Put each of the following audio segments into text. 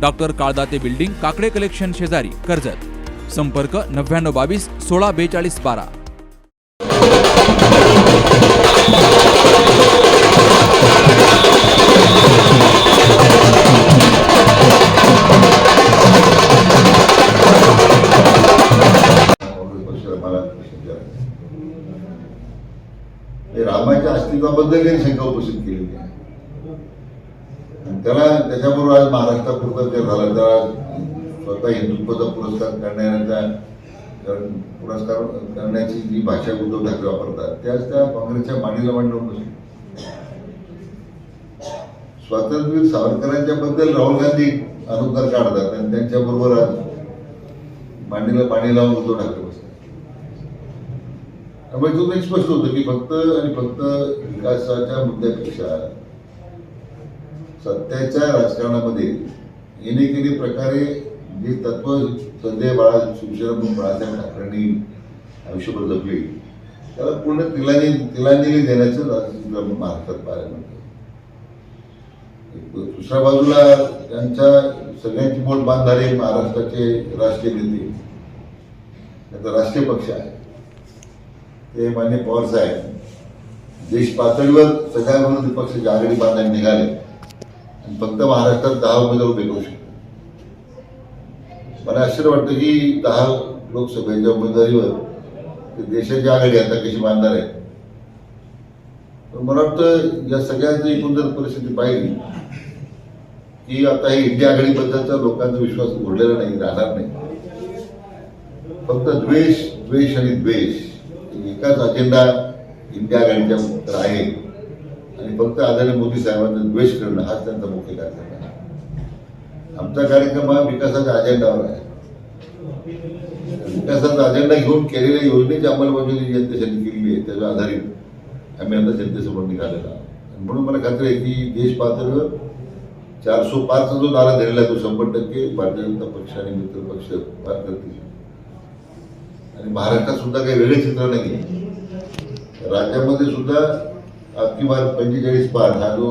Doctor Kaldate building Kakade collection शेजारी कर्जत. संपर्क नव्याण्णव बावीस सोळा बेचाळीस बारा. रामाच्या अस्तित्वाबद्दल त्यांनी शंका उपस्थित केलेली आहे. त्याला त्याच्याबरोबर आज महाराष्ट्रापुरतं ते झालं. त्याला स्वतः हिंदुत्वाचा पुरस्कार करण्याचा पुरस्कार करण्याची जी भाषा उद्धव ठाकरे वापरतात त्याच त्या काँग्रेसच्या मांडीला मांडून बसली स्वातंत्र्यवीर सावरकरांच्या बद्दल राहुल गांधी अनुद्गार काढतात आणि त्यांच्या बरोबर आज मांडीला पाणी लावून उद्धव ठाकरे बसतात. त्यामुळे तो स्पष्ट होतं की फक्त आणि फक्त विकासाच्या मुद्द्यापेक्षा सत्याच्या राजकारणामध्ये येणे केली प्रकारे जे तत्व संजय बाळा शिवसेना बाळासाहेब ठाकरेंनी आयुष्यभर जपले त्याला पूर्ण तिलांजली तिलांजली देण्याचं महाराष्ट्रात पाहायला मिळतं. दुसऱ्या बाजूला त्यांच्या सगळ्यांची मोठ बांधणारे महाराष्ट्राचे राष्ट्रीय नेते त्यांचा राष्ट्रीय पक्ष आहे. ते मान्य पवार साहेब देश पातळीवर सगळ्या म्हणून पक्ष आघाडी बांधायला निघाले. फक्त महाराष्ट्रात दहा उमेदवार उभे करू शकतो मला आश्चर्य वाटतं की दहा लोकसभेच्या उमेदवारीवर देशाची आघाडी आता कशी बांधणार आहे पण मला वाटतं या सगळ्यांची एकूण जर परिस्थिती पाहिली की आता हे इंडिया आघाडीबद्दलचा लोकांचा विश्वास उरलेला नाही राहणार नाही. फक्त द्वेष द्वेष आणि द्वेष. एकाच अजेंडा इंडिया आघाडीच्या तर आहे. आणि फक्त आदरणीय मोदी साहेबांचा द्वेष करणं हाच त्यांचा मुख्य कार्यक्रम आहे. आमचा कार्यक्रम हा विकासाच्या अजेंडावर आहे. विकासाचा अजेंडा घेऊन केलेल्या योजनेची अंमलबजावणी जनतेसाठी केलेली आहे त्याच्या आधारित आम्ही आता जनतेसमोर निघालेला आणि म्हणून मला खात्री आहे की देश पात्र चारशे पाचचा जो नारा दिलेला आहे तो शंभर टक्के भारतीय जनता पक्ष आणि मित्र पक्ष पार करतील. आणि महाराष्ट्रात सुद्धा काही वेगळे चित्र नाही राज्यामध्ये सुद्धा अबकी बार पंचेचाळीस पार हा जो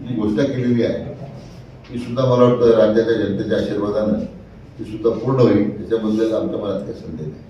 जी घोषणा केलेली आहे ती सुद्धा मला वाटतं राज्याच्या जनतेच्या आशीर्वादानं ती सुद्धा पूर्ण होईल. त्याच्याबद्दल आमच्या मनात काही संदेश नाही.